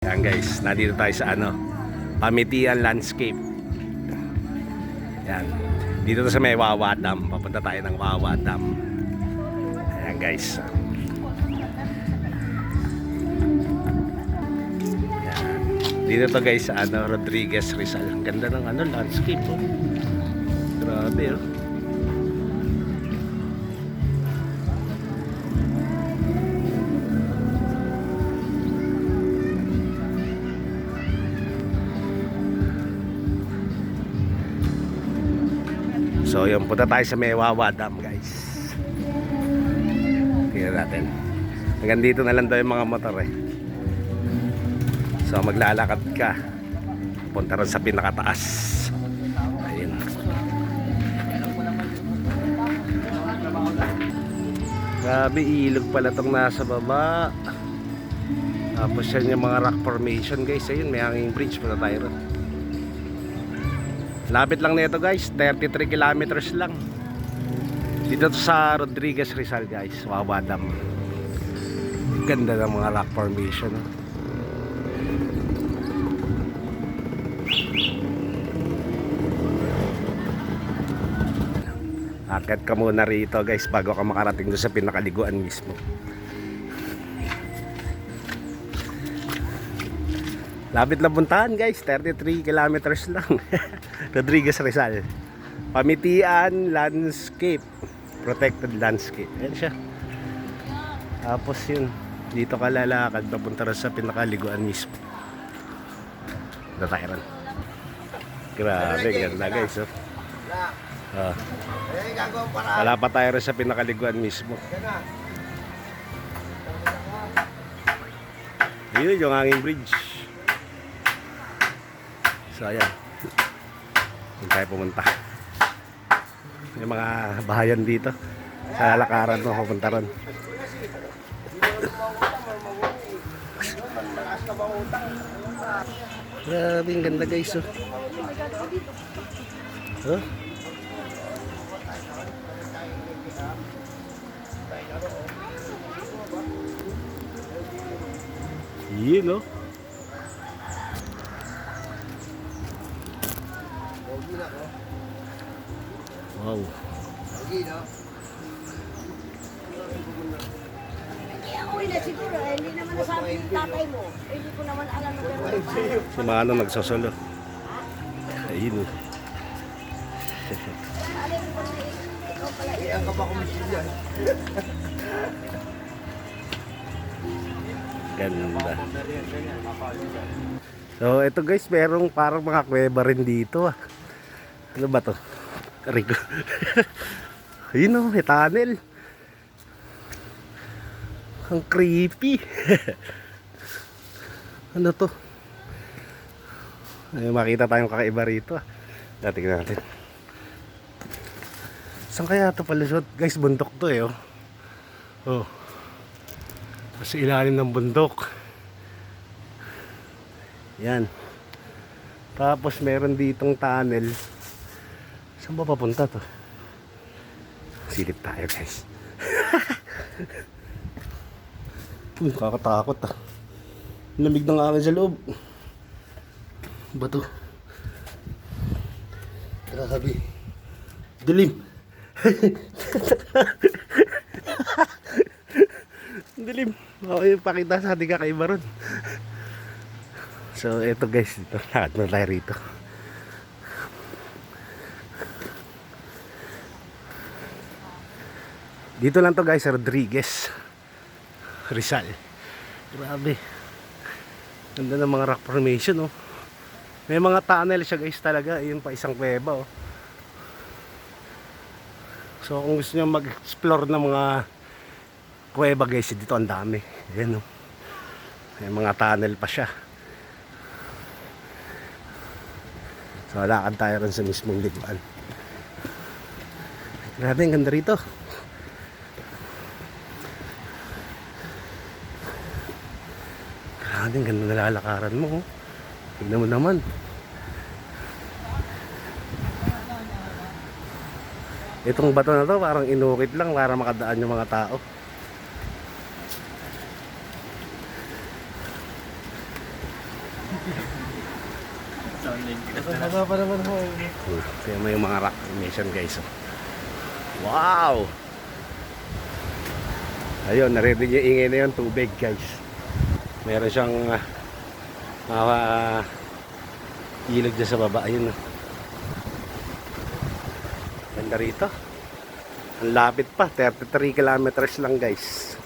Yan guys, nandito tayo sa ano, Pamitian Landscape. Yan. Dito to sa may Wawa Dam. Papunta tayo ng Wawa Dam. Ayan guys. Yan. Dito to guys sa ano, Rodriguez Rizal. Ang ganda ng ano, landscape oh. Grabe oh. So yun, punta tayo sa Mewawa Dam guys. Tingnan natin. Hanggang dito na lang daw yung mga motor eh. So maglalakad ka. Punta rin sa pinakataas. Ayun. Grabe, ilog pala tong nasa baba. Tapos yan yung mga rock formation guys. Ayun, may hanging bridge. Punta tayo ron. Lapit lang nito guys, 33 kilometers lang. Dito to sa Rodriguez Rizal guys, Wawa Dam. Ganda ng mga rock formation. oh. Akit ka muna rito guys bago ka makarating doon sa pinakaliguan mismo. Lapit lang puntahan guys, 33 kilometers lang. Rodriguez Rizal. Pamitian Landscape. Protected Landscape. Ayan siya. Tapos yun, dito ka lalakad papunta rin sa pinakaliguan mismo. Rin. Grabe, ganda guys. Oh. Ah, wala pa tayo rin sa pinakaliguan mismo. Na. Yun yung hanging bridge. So ayan. Doon tayo pumunta. Yung mga bahayan dito. Sa lakaran mo, pupunta ron. Grabe, ang ganda guys. Oh. Huh? Yun, no? Pogi na ko. Wow. Pogi, no? Hindi ako na siguro, eh, hindi naman nasabi yung tatay mo. Eh, hindi ko naman alam na gano'n pa. Si mga ano nagsosolo. Ayun. oh. Alam mo na ikaw pala Eh, ang kapakomisyon yan. Ganda. So, ito guys, merong parang mga kuweba rin dito ah. Ano ba to? Rico. Ayun oh, may tunnel. Ang creepy. ano to? Ay, makita tayong kakaiba rito ah. Tingnan natin. Saan kaya ito palusot? Guys, bundok to eh oh. Oh. Sa ilalim ng bundok. Yan. Tapos meron ditong tunnel. Saan ba papunta to? Silip tayo guys. Uy, kakatakot ah. Lamig ng akin sa loob. Ba to? Grabe. Dilim. Dilim. Okay, pakita sa ating kakaiba ron. So, eto guys, dito. Lakad na tayo rito. Dito lang to guys, Rodriguez. Rizal. Grabe. Ganda ng mga rock formation, oh. May mga tunnel siya guys talaga. Ayun pa isang kuweba, oh. So, kung gusto nyo mag-explore ng mga kuweba guys, dito ang dami. Ayan, oh. May mga tunnel pa siya. So, lakad tayo rin sa mismong liguan. Grabe, ang ganda rito. Ang ganda na lalakaran mo. Oh. Tignan mo naman. Itong bato na to parang inukit lang para makadaan yung mga tao. Wala pa naman ho. Hmm, Kaya may mga rock formation guys. oh. Wow! Ayun, narinig yung ingay na yun, tubig guys. Meron siyang uh, mga ilog dyan sa baba. Ayun. oh. Ganda rito. Ang lapit pa, 33 kilometers lang guys.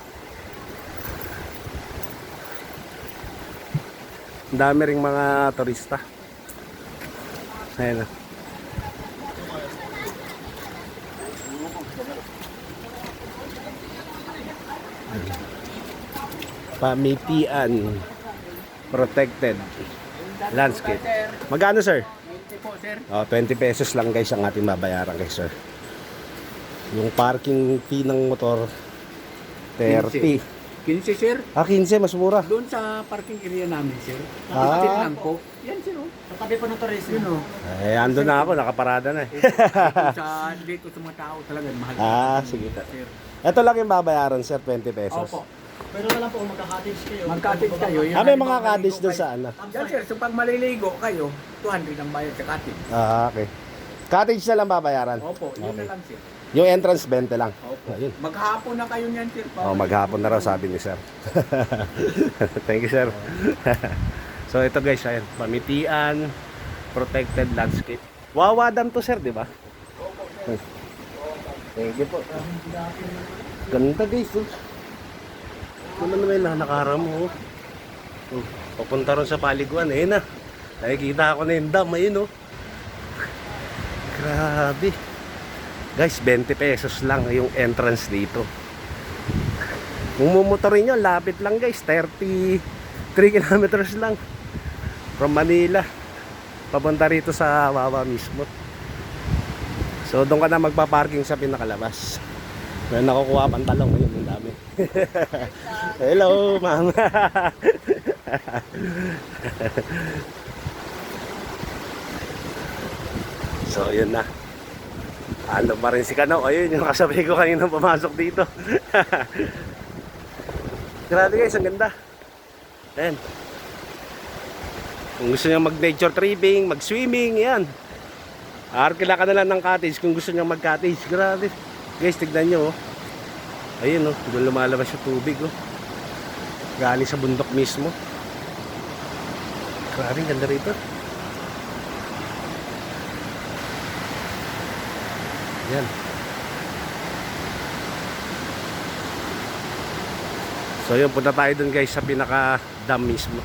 Ang dami ring mga turista. Ayun. oh. Pamitian Protected Landscape. Magkano sir? 20 po, sir. Oh, 20 pesos lang guys ang ating babayaran kay sir. Yung parking fee ng motor 30. 15, sir. Ah, 15 mas mura. Doon sa parking area namin, sir. Ah. Nakapit lang po. Yan, sir. Oh. Katabi po ng tourism. Yun, oh. Eh, ando na ako, nakaparada na eh. Dito sa, dito sa mga tao talaga, mahal. Ah, sige. Sir. Ito lang yung babayaran sir, 20 pesos. Opo. Pero na lang po kung magka-cottage kayo. Mag-cottage kayo. yun Ah, may mga cottage doon sa ano. Yan, sir. So, pag maliligo kayo, 200 ang bayad sa cottage. Ah, okay. Cottage na lang babayaran. Opo, yun Okay. na lang, sir. Yung entrance 20 lang. Opo. Ayun. Maghapon na kayo niyan, sir. Oh, maghapon na raw sabi ni sir. Thank you sir. so ito guys, ayan, pamitian protected landscape. Wawa dam to sir, di ba? Thank you po. Ganda guys. Oh. Ano naman yung nakaharap mo. Oh. Oh, Papunta ron sa paliguan. Eh na. Nakikita ko na yung dam. Ayun oh. Grabe. Guys, 20 pesos lang yung entrance dito. Kung mumotorin nyo, lapit lang guys. 33 kilometers lang. From Manila. Papunta rito sa Wawa mismo. So doon ka na magpa-parking sa pinakalabas. May nakukuha pang talong ngayon, ang dami. Hello, ma'am. so, yun na. Ano pa rin si Kano? Ayun, yung kasabay ko kanina pumasok dito. Grabe guys, ang ganda. Ayan. Kung gusto niyo mag-nature tripping, mag-swimming, yan. Arkila ka na lang ng cottage kung gusto niyo mag-cottage. Grabe. Guys, tignan nyo. Oh. Ayun, oh. Doon lumalabas yung tubig. Oh. Galing sa bundok mismo. Grabe, ganda rito. Yan. So yun, punta tayo dun guys sa pinaka dam mismo.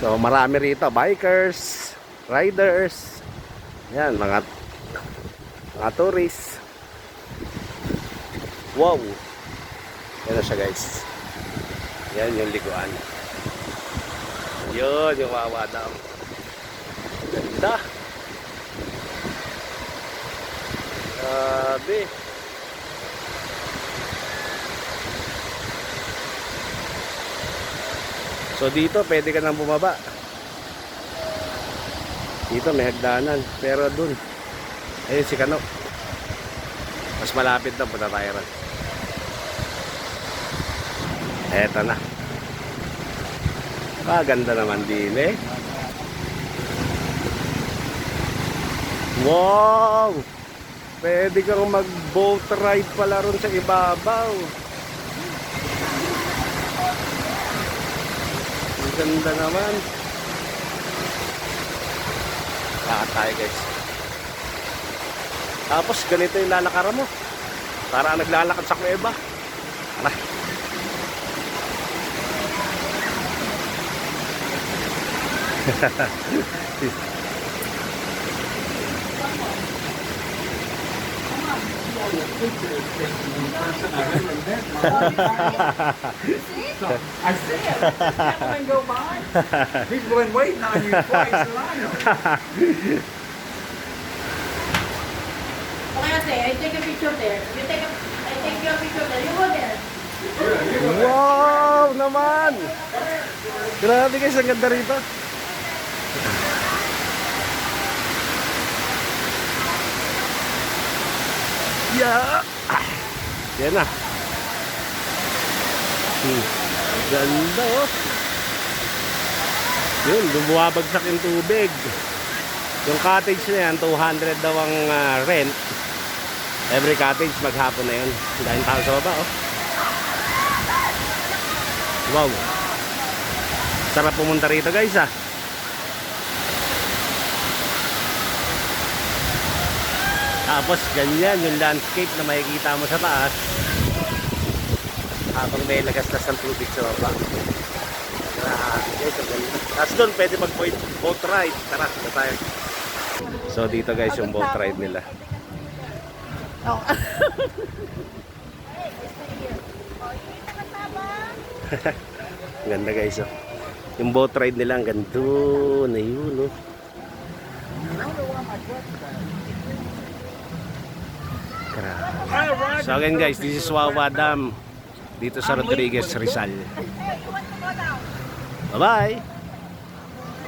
So marami rito, bikers, riders, yan, mga mga tourists. Wow! Yan na siya guys. Yan yung liguan. Yun, yung Wawa Dam. Ganda. Grabe. So dito pwede ka nang bumaba. Dito may hagdanan. Pero dun. Ayun si Kano. Mas malapit na punta tayo ron. Eto na. Maganda naman din eh. Wow! Pwede kang mag-boat ride pala ron sa ibabaw. Ang ganda naman. Lahat tayo guys. Tapos ganito yung lalakaran mo. Para naglalakad sa kuweba. Tara. I see it. Let go by. He's been waiting on you twice line. Okay, ate, I take a picture there. You take I take your picture. You go there. Wow naman! Grabe guys, ang ganda rito. Yeah! Ah, Yan na. Hmm. Ganda oh. Yun, bumabagsak yung tubig. Yung cottage na yan, 200 daw ang ah, rent. Every cottage, maghapon na yun. Dahil tao sa baba, oh. Wow. Sarap pumunta rito, guys, ah. Tapos, ganyan yung landscape na makikita mo sa taas. Habang may lagastas ng tubig sa baba. Grabe, ang ganda. Tapos doon, pwede mag-boat boat ride. Tara, na tayo. So, dito guys, yung boat ride nila. Ganda guys, oh. Yung boat ride nila, ang gando na yun, oh. Grabe. So again guys, this is Wawa Dam dito sa Rodriguez, Rizal. Bye-bye!